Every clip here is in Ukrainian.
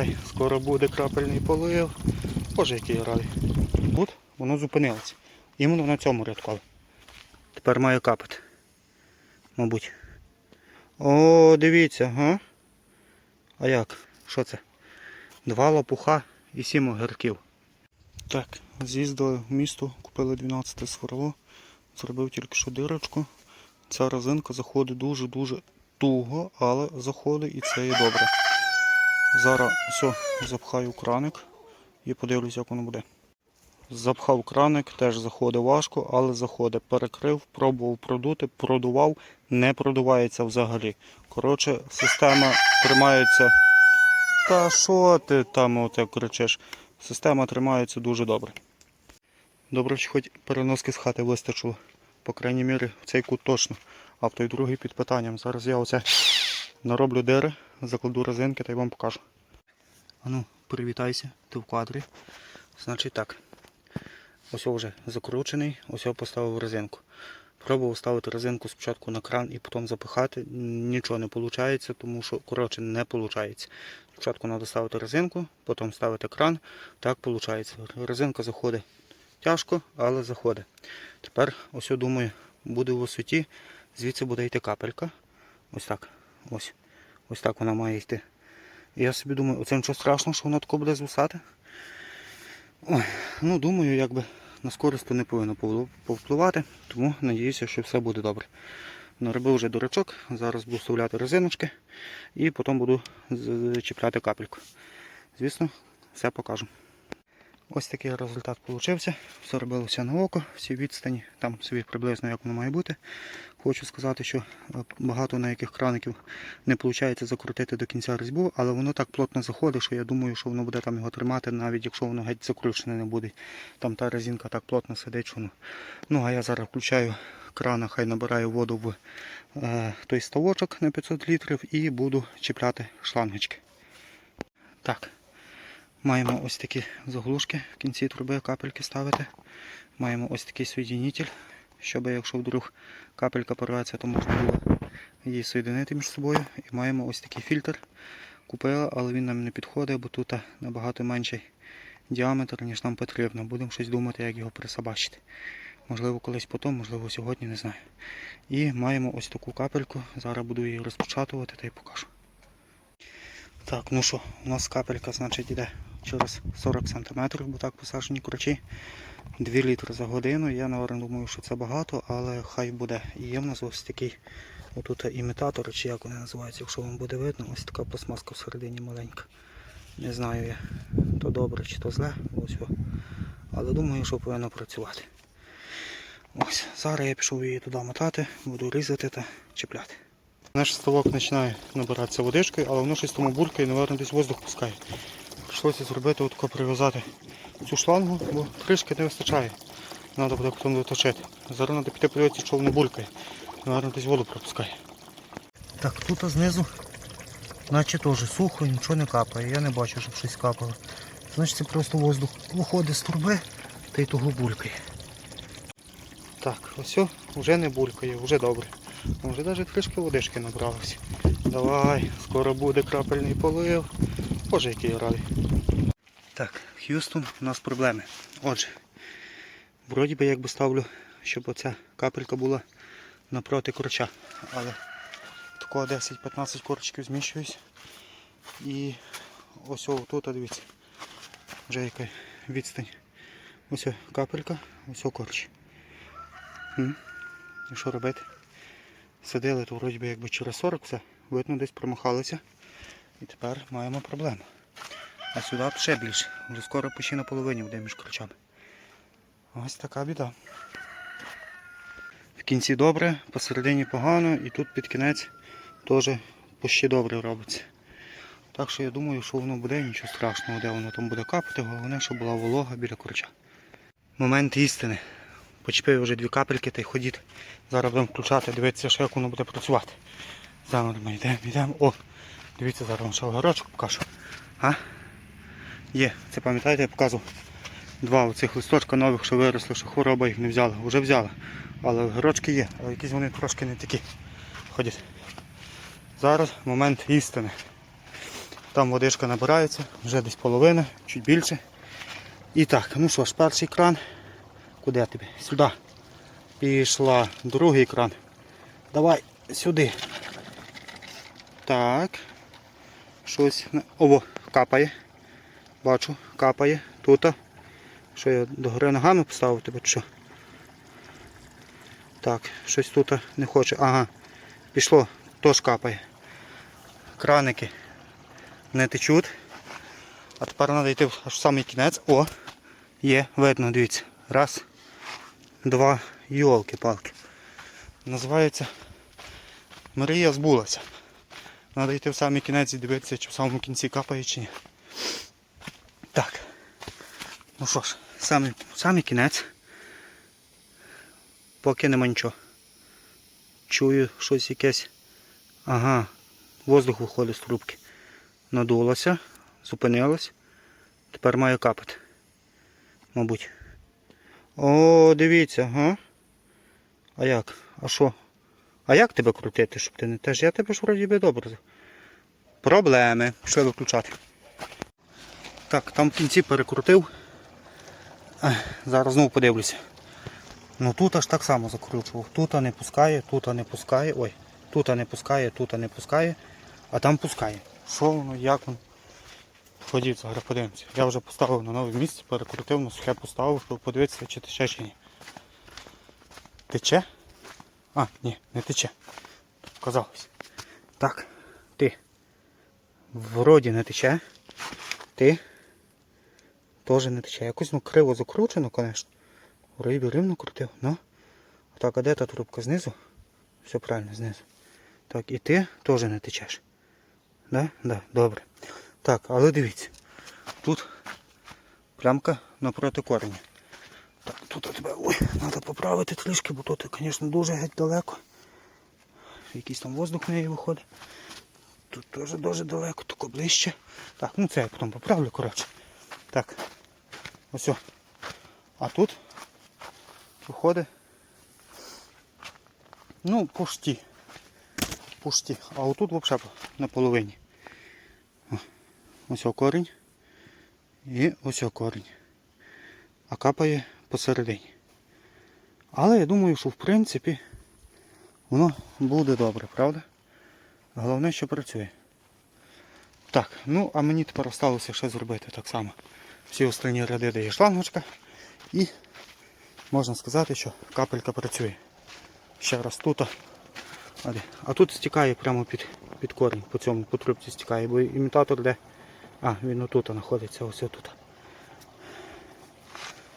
Давай, скоро буде крапельний полив. Боже, який радий. От воно зупинилося. Іменно на цьому рядку. Тепер має капати. Мабуть. О, дивіться, га? А як? Що це? Два лопуха і сім огірків. Так, з'їздили в місто, купили 12 сверло, зробив тільки що дирочку. Ця резинка заходить дуже-дуже туго, але заходить і це є добре. Зараз все, запхаю краник і подивлюсь, як воно буде. Запхав краник, теж заходить важко, але заходить. Перекрив, пробував продути, продував, не продувається взагалі. Коротше, система тримається. Та що ти там оте кричиш? Система тримається дуже добре. Добре, що хоч переноски з хати вистачило. По крайній мірі, в цей кут точно. А в той другий під питанням. Зараз я оце нароблю дири, закладу резинки та й вам покажу. Ану, привітайся, ти в кадрі. Значить так. Ось вже закручений, ось я поставив резинку. Пробував ставити резинку спочатку на кран і потім запихати. Нічого не виходить, тому що коротше не виходить. Спочатку треба ставити резинку, потім ставити кран. Так виходить. Резинка заходить тяжко, але заходить. Тепер ось я думаю, буде в висоті, звідси буде йти капелька. Ось так. Ось. Ось так вона має йти. І я собі думаю, оце нічого страшного, що вона тако буде звисати. Ой, ну думаю, якби на скорість не повинно повпливати, тому надіюся, що все буде добре. Наробив вже дурачок, зараз буду вставляти резиночки і потім буду чіпляти капельку. Звісно, все покажу. Ось такий результат вийшов. Все робилося на око, всі відстані, там собі приблизно як воно має бути. Хочу сказати, що е, багато на яких краників не виходить закрутити до кінця різьбу, але воно так плотно заходить, що я думаю, що воно буде там його тримати, навіть якщо воно геть закручене не буде. Там та резинка так плотно сидить, що воно. Ну а я зараз включаю крана, хай набирає воду в е, той ставочок на 500 літрів і буду чіпляти шлангочки. Так. Маємо ось такі заглушки в кінці труби капельки ставити. Маємо ось такий соєдинитель, щоб якщо вдруг капелька порветься, то можна було її соєдинити між собою. І маємо ось такий фільтр. Купила, але він нам не підходить, бо тут набагато менший діаметр, ніж нам потрібно. Будемо щось думати, як його присобачити. Можливо, колись потім, можливо, сьогодні, не знаю. І маємо ось таку капельку. Зараз буду її розпечатувати та й покажу. Так, ну що, у нас капелька, значить, йде через 40 см, бо так посаджені корочі. 2 літри за годину. Я, напевно, думаю, що це багато, але хай буде. І є в нас ось такий отут імітатор, чи як вони називаються, якщо вам буде видно, ось така пластмаска всередині маленька. Не знаю я, то добре чи то зле. Ось. Але думаю, що повинно працювати. Ось, зараз я пішов її туди мотати, буду різати та чіпляти. Наш ставок починає набиратися водичкою, але воно щось тому буркає і, мабуть, десь воздух пускає. Прийшлося зробити отако прив'язати цю шлангу, бо трішки не вистачає. Треба буде потім доточити. Зараз треба піти подивитися, що воно булькає. Мабуть, десь воду пропускає. Так, тут знизу наче теж сухо, нічого не капає. Я не бачу, щоб щось капало. Значить це просто воздух виходить з труби та й того булькає. Так, ось вже не булькає, вже добре. Вже навіть трішки водички набралося. Давай, скоро буде крапельний полив. Боже, який я радий. Так, Х'юстон, у нас проблеми. Отже, вроді би якби ставлю, щоб оця капелька була напроти корча. Але такого 10-15 корчиків зміщуюсь. І ось тут, дивіться, вже яка відстань. Ось капелька, ось корч. І що робити? Садили, то вроді би якби через 40 все, видно, десь промахалися. І тепер маємо проблему. А сюди ще більше. Вже скоро почти на половині буде між кручами. Ось така біда. В кінці добре, посередині погано і тут під кінець теж почти добре робиться. Так що я думаю, що воно буде, нічого страшного, де воно там буде капати, головне, щоб була волога біля корча. Момент істини. Почепив вже дві капельки та й ходіть. Зараз будемо включати, дивитися, що як воно буде працювати. Зараз ми йдемо, йдемо. О, дивіться, зараз вам ще огорочок покажу. А? Є, це пам'ятаєте, я показував. Два оцих листочка нових, що виросли, що хвороба їх не взяла. Вже взяла. Але огірочки є, але якісь вони трошки не такі ходять. Зараз момент істини. Там водичка набирається, вже десь половина, чуть більше. І так, ну що ж, перший кран. Куди тобі? Сюди. Пішла. Другий кран. Давай сюди. Так. Щось. Ово, капає. Бачу, капає. Тут. Що я догори ногами поставив тебе чи що? Так, щось тут не хоче. Ага. Пішло, тож капає. Краники не течуть. А тепер треба йти аж в самий кінець. О, є, видно, дивіться. Раз, два, йолки-палки. Називається Мрія збулася. Треба йти в самий кінець і дивитися, чи в самому кінці капає чи ні. Так. Ну що ж, самий, самий кінець. Поки нема нічого. Чую щось якесь. Ага, воздух виходить з трубки. Надулося, зупинилось. Тепер має капати. Мабуть. О, дивіться, га? А як? А що? А як тебе крутити, щоб ти не теж? Я тебе ж вроді би добре. Проблеми. Пішли виключати. Так, там в кінці перекрутив. Зараз знову подивлюся. Ну тут аж так само закручував. Тут не пускає, тут не пускає. Ой, тут не пускає, тут не пускає, а там пускає. Що воно, як воно? Ходіть, зараз подивимося. Я вже поставив на нове місце, перекрутив, на сухе поставив, щоб подивитися, чи тече чи ні. Тече? А, ні, не тече. Казалось. Так, ти. Вроді не тече. Ти. Теж не тече. Якось ну криво закручено, звісно. Би рівно крутив, ну. Так, а де та трубка знизу? Все правильно, знизу. Так, і ти теж не течеш. Да? Да, добре. Так, але дивіться. Тут плямка напроти кореня. Так, тут у тебе ой, треба поправити трішки, бо тут, звісно, дуже геть далеко. Якийсь там воздух неї виходить. Тут теж дуже далеко, тако ближче. Так, ну це я потім поправлю, коротше. Так. Ось. А тут виходить. Ну, пушті. Пушті. А отут взагалі на половині. Ось корінь. І ось корінь. А капає посередині. Але я думаю, що в принципі воно буде добре, правда? Головне, що працює. Так, ну а мені тепер залишилося ще зробити так само. Всі останні ряди де є шлангочка. І можна сказати, що капелька працює. Ще раз тут. А, тут стікає прямо під, під корінь, по цьому по трубці стікає, бо імітатор де. А, він отут знаходиться, ось тут.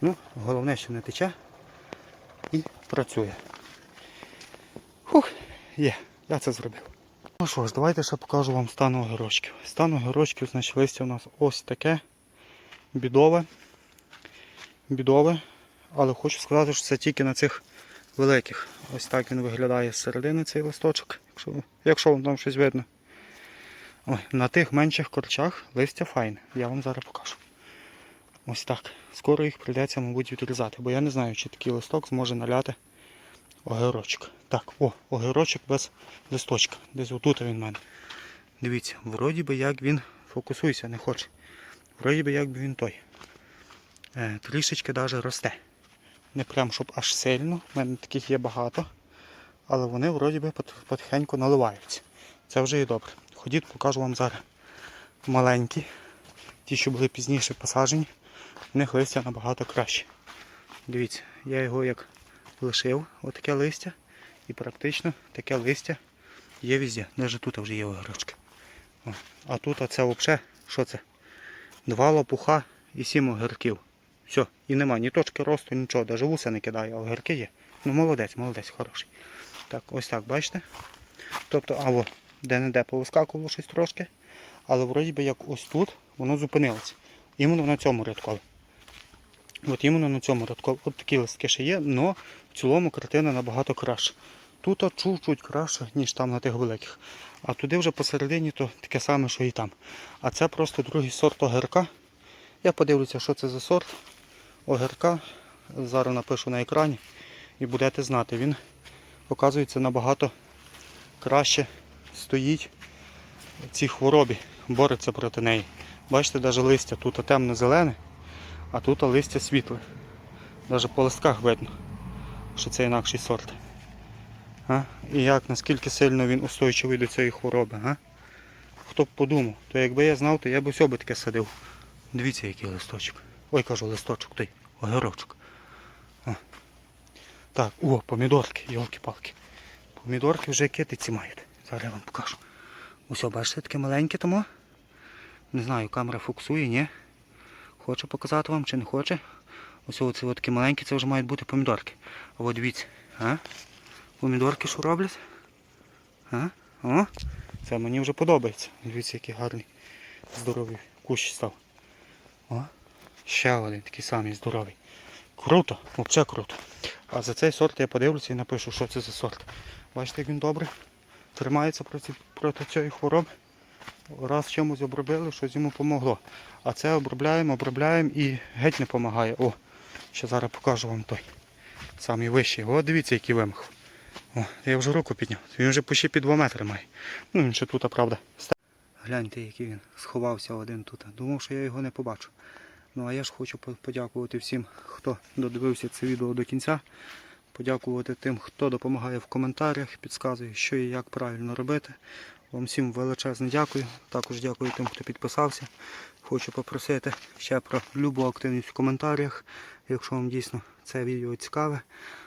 Ну, головне, що не тече і працює. Фух, є, я це зробив. Ну що ж, давайте ще покажу вам стан огірочків. Стан огірочків, значить, листя у нас ось таке. Бідове. Бідове. Але хочу сказати, що це тільки на цих великих. Ось так він виглядає з середини цей листочок, якщо, якщо вам там щось видно. Ой, на тих менших корчах листя файне. Я вам зараз покажу. Ось так. Скоро їх прийдеться, мабуть, відрізати, бо я не знаю, чи такий листок зможе наляти огірочок. Так, о, огірочок без листочка. Десь отут він в мене. Дивіться, вроді би як він фокусуйся, не хоче. Вроді би як би він той. Е, трішечки навіть росте. Не прям щоб аж сильно. У мене таких є багато. Але вони вроді би потихеньку наливаються. Це вже і добре. Ходіть, покажу вам зараз маленькі. Ті, що були пізніше посаджені, в них листя набагато краще. Дивіться, я його як лишив, отаке листя. І практично таке листя є везде. Навіть тут вже є огірочки. А тут оце взагалі, що це? Два лопуха і сім огірків. Все, і нема ні точки росту, нічого, навіть вуса не кидає, а огірки є. Ну молодець, молодець, хороший. Так, ось так, бачите? Тобто, а во, де-не-де повискакувало щось трошки. Але вроді би як ось тут воно зупинилося. Іменно на цьому рядкові. От іменно на цьому рядкові. От такі листки ще є, але в цілому картина набагато краще. Тут чуть-чуть краще, ніж там на тих великих. А туди вже посередині то таке саме, що і там. А це просто другий сорт огірка. Я подивлюся, що це за сорт огірка. Зараз напишу на екрані і будете знати. Він, оказується, набагато краще стоїть цій хворобі, бореться проти неї. Бачите, навіть листя тут темно-зелене, а тут листя світле. Навіть по листках видно, що це інакший сорт. А? І як, наскільки сильно він устойчивий до цієї хвороби, а? Хто б подумав, то якби я знав, то я б все би таке садив. Дивіться, який листочок. Ой, кажу, листочок той, огірочок. А. Так, о, помідорки, йолки-палки. Помідорки вже китиці мають. Зараз я вам покажу. Ось, бачите, таке маленьке тому. Не знаю, камера фокусує, ні. Хоче показати вам чи не хоче. Ось оці от такі маленькі, це вже мають бути помідорки. От дивіться, а? Помідорки що роблять? А? О, це мені вже подобається. Дивіться, який гарний, здоровий кущ став. О, ще один такий самий здоровий. Круто, взагалі круто. А за цей сорт я подивлюся і напишу, що це за сорт. Бачите, як він добре тримається проти, проти цієї хвороби. Раз чимось обробили, щось йому помогло. А це обробляємо, обробляємо і геть не допомагає. О, ще зараз покажу вам той. Самий вищий. О, дивіться, який вимах. О, я вже руку підняв. Він вже почти під 2 метри має. Ну він ще тут, а правда. Гляньте, який він сховався один тут. Думав, що я його не побачу. Ну а я ж хочу подякувати всім, хто додивився це відео до кінця. Подякувати тим, хто допомагає в коментарях, підказує, що і як правильно робити. Вам всім величезне дякую. Також дякую тим, хто підписався. Хочу попросити ще про любу активність в коментарях. Якщо вам дійсно це відео цікаве,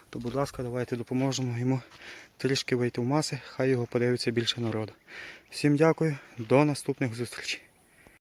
то будь ласка, давайте допоможемо йому трішки вийти в маси, хай його подивиться більше народу. Всім дякую, до наступних зустрічей.